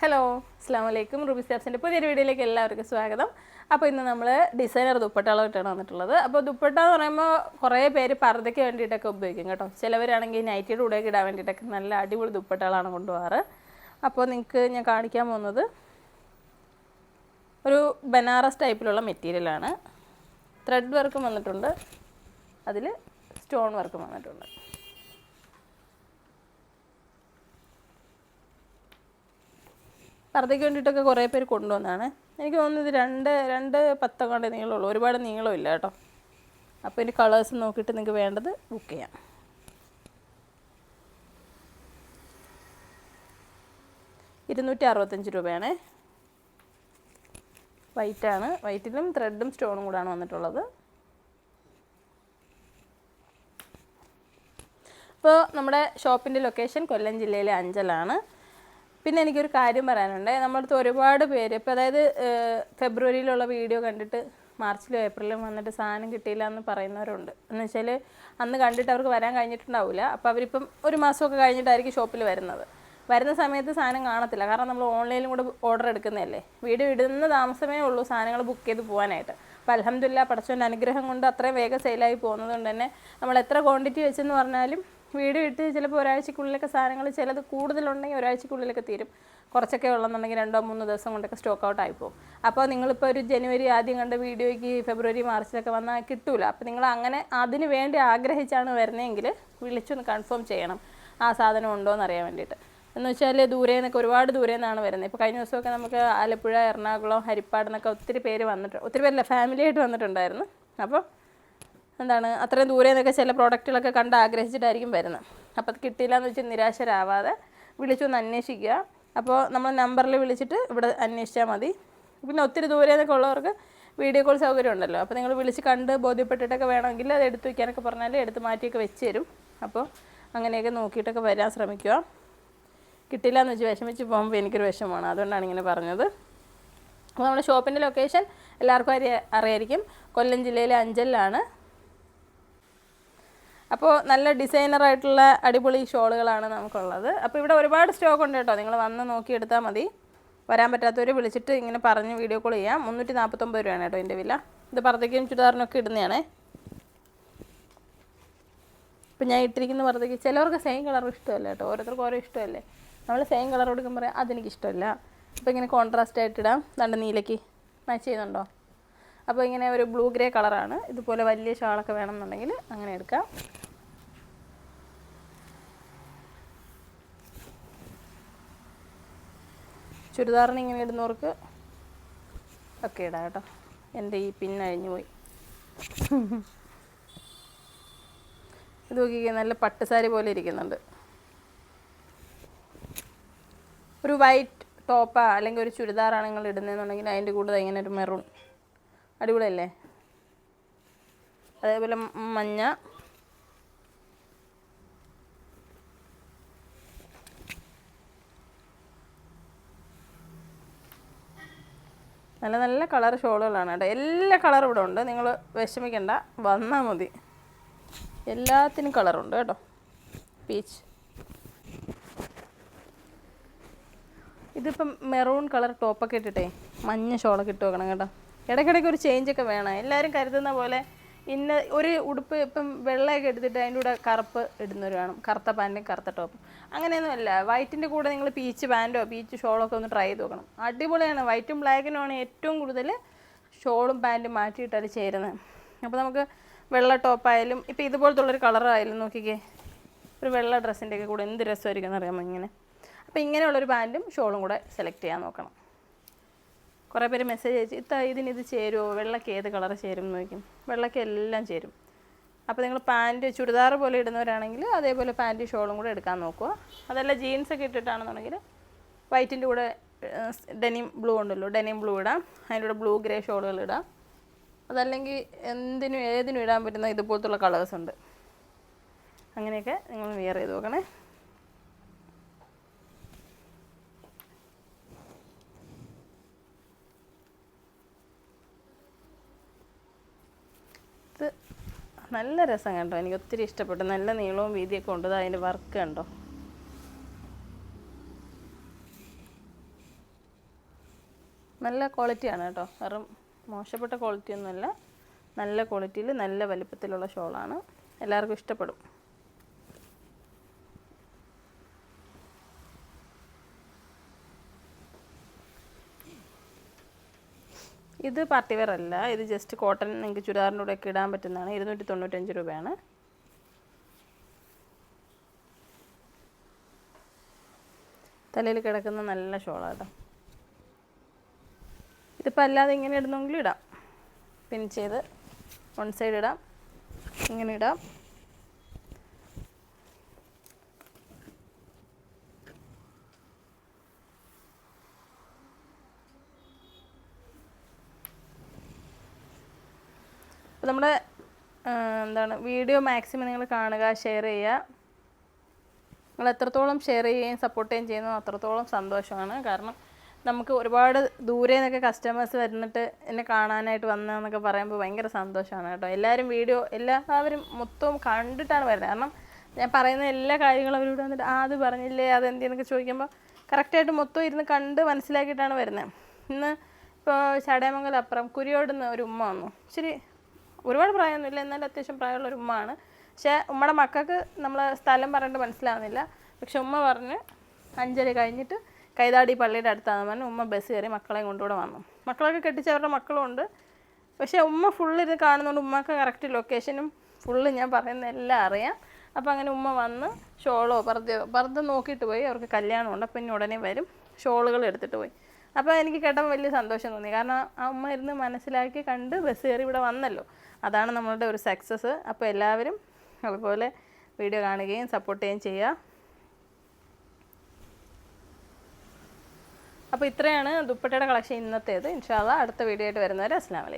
Hello അസ്സാം വലൈക്കും Ruby സ്റ്റാപ്സിന്റെ പുതിയൊരു വീഡിയോയിലേക്ക് എല്ലാവർക്കും സ്വാഗതം. അപ്പോൾ ഇന്ന് നമ്മൾ ഡിസൈനർ ദുപ്പട്ടകളായിട്ടാണ് വന്നിട്ടുള്ളത്. അപ്പോൾ ദുപ്പട്ട എന്ന് പറയുമ്പോൾ കുറേ പേര് പർദ്ദയ്ക്ക് വേണ്ടിയിട്ടൊക്കെ ഉപയോഗിക്കും കേട്ടോ. ചിലവരാണെങ്കിൽ നൈറ്റിയുടെ കൂടെയൊക്കെ ഇടാൻ വേണ്ടിയിട്ടൊക്കെ നല്ല അടിപൊളി ദുപ്പട്ടകളാണ് കൊണ്ടുപോകാറ്. അപ്പോൾ നിങ്ങൾക്ക് ഞാൻ കാണിക്കാൻ പോകുന്നത് ഒരു ബനാറസ് ടൈപ്പിലുള്ള മെറ്റീരിയലാണ് ത്രെഡ് വർക്കും വന്നിട്ടുണ്ട്. അതിൽ സ്റ്റോൺ വർക്കും വന്നിട്ടുണ്ട്. പർദ്ദയ്ക്ക് വേണ്ടിയിട്ടൊക്കെ കുറേ പേര് കൊണ്ടുവന്നതാണ് എനിക്ക് തോന്നുന്നു ഇത് രണ്ട് രണ്ട് പത്തങ്ങാണ്ട് നീളമുള്ളൂ. ഒരുപാട് നീളമില്ല കേട്ടോ. അപ്പോൾ ഇതിന്റെ കളേഴ്സ് നോക്കിയിട്ട് നിങ്ങൾക്ക് വേണ്ടത് ബുക്ക് ചെയ്യാം. ഇരുന്നൂറ്റി അറുപത്തഞ്ച് രൂപയാണ് വൈറ്റാണ് വൈറ്റിലും ത്രെഡും സ്റ്റോണും കൂടാണ് വന്നിട്ടുള്ളത്. അപ്പോൾ നമ്മുടെ ഷോപ്പിന്റെ ലൊക്കേഷൻ കൊല്ലം ജില്ലയിലെ അഞ്ചലാണ്. പിന്നെ എനിക്കൊരു കാര്യം പറയാനുണ്ട്. നമ്മളടുത്ത് ഒരുപാട് പേര് ഇപ്പോൾ അതായത് ഫെബ്രുവരിയിലുള്ള വീഡിയോ കണ്ടിട്ട് മാർച്ചിലും ഏപ്രിലും വന്നിട്ട് സാധനം കിട്ടിയില്ല എന്ന് പറയുന്നവരുണ്ട്. എന്ന് വെച്ചാൽ അന്ന് കണ്ടിട്ട് അവർക്ക് വരാൻ കഴിഞ്ഞിട്ടുണ്ടാവില്ല അപ്പോൾ അവരിപ്പം ഒരു മാസമൊക്കെ കഴിഞ്ഞിട്ടായിരിക്കും ഷോപ്പിൽ വരുന്നത്. വരുന്ന സമയത്ത് സാധനം കാണത്തില്ല. കാരണം നമ്മൾ ഓൺലൈനിലും കൂടെ ഓർഡർ എടുക്കുന്നതല്ലേ? വീഡിയോ ഇടുന്ന താമസമേ ഉള്ളൂ സാധനങ്ങൾ ബുക്ക് ചെയ്ത് പോകാനായിട്ട് അപ്പോൾ അലഹമില്ല പടച്ചോന്റെ അനുഗ്രഹം കൊണ്ട് അത്രയും വേഗം സെയിലായി പോകുന്നത് കൊണ്ട് തന്നെ നമ്മൾ എത്ര ക്വാണ്ടിറ്റി വെച്ചെന്ന് പറഞ്ഞാലും വീഡിയോ വിട്ട് ചിലപ്പോൾ ഒരാഴ്ചക്കുള്ളിലൊക്കെ സാധനങ്ങൾ ചിലത് കൂടുതലുണ്ടെങ്കിൽ ഒരാഴ്ചക്കുള്ളിലൊക്കെ തീരും. കുറച്ചൊക്കെ ഉള്ളെന്നുണ്ടെങ്കിൽ രണ്ടോ മൂന്നോ ദിവസം കൊണ്ടൊക്കെ സ്റ്റോക്ക് ഔട്ട് ആയിപ്പോവും അപ്പോൾ നിങ്ങളിപ്പോൾ ഒരു ജനുവരി ആദ്യം കണ്ട വീഡിയോയ്ക്ക് ഫെബ്രുവരി മാർച്ചിലൊക്കെ വന്നാൽ കിട്ടൂല. അപ്പോൾ നിങ്ങൾ അങ്ങനെ അതിന് വേണ്ടി ആഗ്രഹിച്ചാണ് വരുന്നതെങ്കിൽ വിളിച്ചൊന്ന് കൺഫേം ചെയ്യണം. ആ സാധനം ഉണ്ടോ എന്ന് അറിയാൻ വേണ്ടിയിട്ട്. എന്ന് വെച്ചാൽ ദൂരെ നിന്നൊക്കെ ഒരുപാട് ദൂരെ നിന്നാണ് വരുന്നത്. ഇപ്പോൾ കഴിഞ്ഞ ദിവസമൊക്കെ നമുക്ക് ആലപ്പുഴ എറണാകുളം ഹരിപ്പാട് എന്നൊക്കെ ഒത്തിരി പേര് വന്നിട്ടുണ്ട് ഒത്തിരി പേരല്ല ഫാമിലിയായിട്ട് വന്നിട്ടുണ്ടായിരുന്നു. അപ്പോൾ എന്താണ് അത്രയും ദൂരെ നിന്നൊക്കെ ചില പ്രോഡക്റ്റുകളൊക്കെ കണ്ട് ആഗ്രഹിച്ചിട്ടായിരിക്കും വരുന്നത്. അപ്പോൾ അത് കിട്ടിയില്ല എന്ന് വെച്ച് നിരാശരാവാതെ വിളിച്ചൊന്ന് അന്വേഷിക്കുക. അപ്പോൾ നമ്മൾ നമ്പറിൽ വിളിച്ചിട്ട് ഇവിടെ അന്വേഷിച്ചാൽ മതി. പിന്നെ ഒത്തിരി ദൂരെ നിന്നൊക്കെ ഉള്ളവർക്ക് വീഡിയോ കോൾ സൗകര്യം ഉണ്ടല്ലോ. അപ്പോൾ നിങ്ങൾ വിളിച്ച് കണ്ട് ബോധ്യപ്പെട്ടിട്ടൊക്കെ വേണമെങ്കിൽ അത് എടുത്ത് വയ്ക്കാനൊക്കെ പറഞ്ഞാൽ എടുത്ത് മാറ്റിയൊക്കെ വെച്ച് തരും. അപ്പോൾ അങ്ങനെയൊക്കെ നോക്കിയിട്ടൊക്കെ വരാൻ ശ്രമിക്കുക. കിട്ടില്ല എന്ന് വെച്ച് വിഷമിച്ച് പോകുമ്പോൾ എനിക്കൊരു വിഷമമാണ്. അതുകൊണ്ടാണ് ഇങ്ങനെ പറഞ്ഞത്. അപ്പോൾ നമ്മുടെ ഷോപ്പിന്റെ ലൊക്കേഷൻ എല്ലാവർക്കും അറിയാ അറിയായിരിക്കും. കൊല്ലം ജില്ലയിലെ അഞ്ചലിലാണ്. അപ്പോൾ നല്ല ഡിസൈനറായിട്ടുള്ള അടിപൊളി ഷോളുകളാണ് നമുക്കുള്ളത്. അപ്പോൾ ഇവിടെ ഒരുപാട് സ്റ്റോക്ക് ഉണ്ട് കേട്ടോ. നിങ്ങൾ വന്ന് നോക്കിയെടുത്താൽ മതി. വരാൻ പറ്റാത്തവർ വിളിച്ചിട്ട് ഇങ്ങനെ പറഞ്ഞ് വീഡിയോ കോൾ ചെയ്യാം. മുന്നൂറ്റി നാൽപ്പത്തൊമ്പത് രൂപയാണ് കേട്ടോ എന്റെ വില. ഇത് പർദ്ദയ്ക്കും ചുരിദാറിനൊക്കെ ഇടുന്നതാണേ. ഇപ്പം ഞാൻ ഇട്ടിരിക്കുന്ന പർദ്ദയ്ക്ക് ചിലവർക്ക് സെയിം കളർ ഇഷ്ടമല്ല കേട്ടോ. ഓരോരുത്തർക്കും ഓരോ ഇഷ്ടമല്ലേ. നമ്മൾ സെയിം കളർ കൊടുക്കുമ്പോൾ പറയാം അതെനിക്ക് ഇഷ്ടമല്ല അപ്പോൾ ഇങ്ങനെ കോൺട്രാസ്റ്റ് ആയിട്ട് ഇടാം. നീലയ്ക്ക് മാച്ച് ചെയ്യുന്നുണ്ടോ? അപ്പോൾ ഇങ്ങനെ ഒരു ബ്ലൂ ഗ്രേ കളറാണ്. ഇതുപോലെ വലിയ ഷാളൊക്കെ വേണമെന്നുണ്ടെങ്കിൽ അങ്ങനെ എടുക്കാം. ചുരിദാറിന് ഇങ്ങനെ ഇടുന്നവർക്ക് ഒക്കെ ഇടാം കേട്ടോ. എന്റെ ഈ പിൻ അഴിഞ്ഞു പോയി. ഇത് നോക്കിക്കേ നല്ല പട്ടുസാരി പോലെ ഇരിക്കുന്നുണ്ട്. ഒരു വൈറ്റ് ടോപ്പാ അല്ലെങ്കിൽ ഒരു ചുരിദാറാണ് നിങ്ങൾ ഇടുന്നതെന്നുണ്ടെങ്കിൽ അതിന്റെ കൂടെ ഇങ്ങനെ ഒരു മെറൂൺ അടിപൊളിയല്ലേ? അതേപോലെ മഞ്ഞ. നല്ല നല്ല കളർ ഷോളുകളാണ് കേട്ടോ. എല്ലാ കളറും ഇവിടെ ഉണ്ട്. നിങ്ങൾ വിഷമിക്കണ്ട. വന്നാൽ മതി. എല്ലാത്തിനും കളറുണ്ട് കേട്ടോ. പീച്ച് ഇതിപ്പം മെറൂൺ കളർ ടോപ്പൊക്കെ ഇട്ടിട്ടേ മഞ്ഞ ഷോളൊക്കെ ഇട്ട് വെക്കണം കേട്ടോ. ഇടയ്ക്കിടയ്ക്ക് ഒരു ചേഞ്ച് ഒക്കെ വേണം. എല്ലാവരും കരുതുന്ന പോലെ ഇന്ന ഒരു ഉടുപ്പ് ഇപ്പം വെള്ളയൊക്കെ എടുത്തിട്ട് അതിന്റെ കൂടെ കറുപ്പ് ഇടുന്നവർ കാണും കറുത്ത പാന്റും കറുത്ത ടോപ്പും അങ്ങനെയൊന്നും അല്ല. വൈറ്റിന്റെ കൂടെ നിങ്ങൾ പീച്ച് പാന്റോ പീച്ച് ഷോളോ ഒക്കെ ഒന്ന് ട്രൈ ചെയ്ത് നോക്കണം. അടിപൊളിയാണ്. വൈറ്റും ബ്ലാക്കിനുമാണ് ഏറ്റവും കൂടുതൽ ഷോളും പാന്റും മാറ്റിയിട്ടാൽ ചേരുന്നത് അപ്പോൾ നമുക്ക് വെള്ള ടോപ്പായാലും ഇപ്പോൾ ഇതുപോലത്തുള്ളൊരു കളറായാലും നോക്കിക്കേ. ഒരു വെള്ള ഡ്രസ്സിന്റെ ഒക്കെ കൂടെ എന്ത് രസമായിരിക്കും എന്നറിയാമോ ഇങ്ങനെ? അപ്പോൾ ഇങ്ങനെയുള്ളൊരു പാന്റും ഷോളും കൂടെ സെലക്ട് ചെയ്യാൻ നോക്കണം. കുറേ പേര് മെസ്സേജ് അയച്ചു ഇത്ത ഇതിന് ഇത് ചേരുമോ വെള്ളയ്ക്ക് ഏത് കളർ ചേരും? നോക്കും ചോദിക്കും. വെള്ളയ്ക്ക് എല്ലാം ചേരും. അപ്പോൾ നിങ്ങൾ പാന്റ് ചുരിദാർ പോലെ ഇടുന്നവരാണെങ്കിൽ അതേപോലെ പാന്റ് ഷോളും കൂടെ എടുക്കാൻ നോക്കുക. അതല്ല ജീൻസ് ഒക്കെ ഇട്ടിട്ടാണെന്നുണ്ടെങ്കിൽ വൈറ്റിന്റെ കൂടെ ഡെനിം ബ്ലൂ ഉണ്ടല്ലോ ഡെനിം ബ്ലൂ ഇടാം. അതിന്റെ കൂടെ ബ്ലൂ ഗ്രേ ഷോളുകൾ ഇടാം. അതല്ലെങ്കിൽ എന്തിനും ഏതിനും ഇടാൻ പറ്റുന്ന ഇതുപോലത്തുള്ള കളേഴ്സ് ഉണ്ട്. അങ്ങനെയൊക്കെ നിങ്ങൾ വിയർ ചെയ്ത് നോക്കണേ. ഇത് നല്ല രസം കണ്ടോ? എനിക്ക് ഒത്തിരി ഇഷ്ടപ്പെട്ടു. നല്ല നീളവും വീതിയൊക്കെ ഉണ്ട്. അതിന്റെ വർക്ക് കണ്ടോ? നല്ല ക്വാളിറ്റിയാണ് കേട്ടോ. വെറും മോശപ്പെട്ട ക്വാളിറ്റി ഒന്നുമല്ല. നല്ല ക്വാളിറ്റിയിൽ നല്ല വലിപ്പത്തിലുള്ള ഷോളാണ് എല്ലാവർക്കും ഇഷ്ടപ്പെടും. ഇത് പാർട്ടി വെയർ അല്ല. ഇത് ജസ്റ്റ് കോട്ടൺ നിങ്ങൾക്ക് ചുരിദാറിന്റെ കൂടെ ഒക്കെ ഇടാൻ പറ്റുന്നതാണ്. ഇരുന്നൂറ്റി തൊണ്ണൂറ്റഞ്ച് രൂപയാണ്. തലയിൽ കിടക്കുന്ന നല്ല ഷോളാട്ടോ ഇതിപ്പോൾ അല്ലാതെ ഇങ്ങനെ ഇടുന്നെങ്കിലും ഇടാം. പിൻ ചെയ്ത് വൺ സൈഡ് ഇടാം. ഇങ്ങനെ ഇടാം. അപ്പോൾ നമ്മുടെ എന്താണ് വീഡിയോ മാക്സിമം നിങ്ങൾ കാണുക ഷെയർ ചെയ്യുക. നിങ്ങൾ എത്രത്തോളം ഷെയർ ചെയ്യുകയും സപ്പോർട്ട് ചെയ്യുകയും ചെയ്യുന്നു അത്രത്തോളം സന്തോഷമാണ്. കാരണം നമുക്ക് ഒരുപാട് ദൂരെ നിന്നൊക്കെ കസ്റ്റമേഴ്സ് വരുന്നിട്ട് എന്നെ കാണാനായിട്ട് വന്നതെന്നൊക്കെ പറയുമ്പോൾ ഭയങ്കര സന്തോഷമാണ് കേട്ടോ. എല്ലാവരും വീഡിയോ എല്ലാവരും മൊത്തവും കണ്ടിട്ടാണ് വരുന്നത്. കാരണം ഞാൻ പറയുന്ന എല്ലാ കാര്യങ്ങളും അവരോട് വന്നിട്ട് ആ അത് പറഞ്ഞില്ലേ? അതെന്തെന്നൊക്കെ ചോദിക്കുമ്പോൾ കറക്റ്റായിട്ട് മൊത്തം ഇരുന്ന് കണ്ട് മനസ്സിലാക്കിയിട്ടാണ് വരുന്നത്. ഇന്ന് ഇപ്പോൾ ചടയമംഗലപ്പുറം കുരിയോടുന്ന് ഒരു ഉമ്മ വന്നു. ശരി ഒരുപാട് പ്രായമൊന്നുമില്ല. എന്നാലും അത്യാവശ്യം പ്രായമുള്ള ഒരു ഉമ്മയാണ്. പക്ഷേ ഉമ്മയുടെ മക്കൾക്ക് നമ്മൾ സ്ഥലം പറഞ്ഞിട്ട് മനസ്സിലാവുന്നില്ല. പക്ഷെ ഉമ്മ പറഞ്ഞ് അഞ്ചര കഴിഞ്ഞിട്ട് കൈതാടി പള്ളിയുടെ അടുത്താണ് പറഞ്ഞു ഉമ്മ ബസ് കയറി മക്കളെയും കൊണ്ടുകൂടെ വന്നു. മക്കളൊക്കെ കെട്ടിച്ച് അവരുടെ മക്കളും ഉണ്ട്. പക്ഷേ ഉമ്മ ഫുള്ള് ഇത് കാണുന്നതുകൊണ്ട് ഉമ്മക്ക് കറക്റ്റ് ലൊക്കേഷനും ഫുള്ള് ഞാൻ പറയുന്ന എല്ലാം അറിയാം. അപ്പോൾ അങ്ങനെ ഉമ്മ വന്ന് ഷോളോ പർദ്ദയോ പർദ്ദ നോക്കിയിട്ട് പോയി. അവർക്ക് കല്യാണമുണ്ട്. അപ്പം ഇനി ഉടനെ വരും. ഷോളുകൾ എടുത്തിട്ട് പോയി. അപ്പോൾ എനിക്ക് കേട്ടപ്പോൾ വലിയ സന്തോഷം തോന്നി. കാരണം ആ അമ്മ ഇരുന്ന് മനസ്സിലാക്കി കണ്ട് ബസ് കയറി ഇവിടെ വന്നല്ലോ. അതാണ് നമ്മളുടെ ഒരു സക്സസ് അപ്പോൾ എല്ലാവരും അതുപോലെ വീഡിയോ കാണുകയും സപ്പോർട്ട് ചെയ്യുകയും ചെയ്യുക. അപ്പോൾ ഇത്രയാണ് ദുപ്പട്ടയുടെ കളക്ഷൻ ഇന്നത്തേത്. ഇൻഷാല്ല അടുത്ത വീഡിയോ ആയിട്ട് വരുന്നവരെ അസ്സാം വലൈക്കും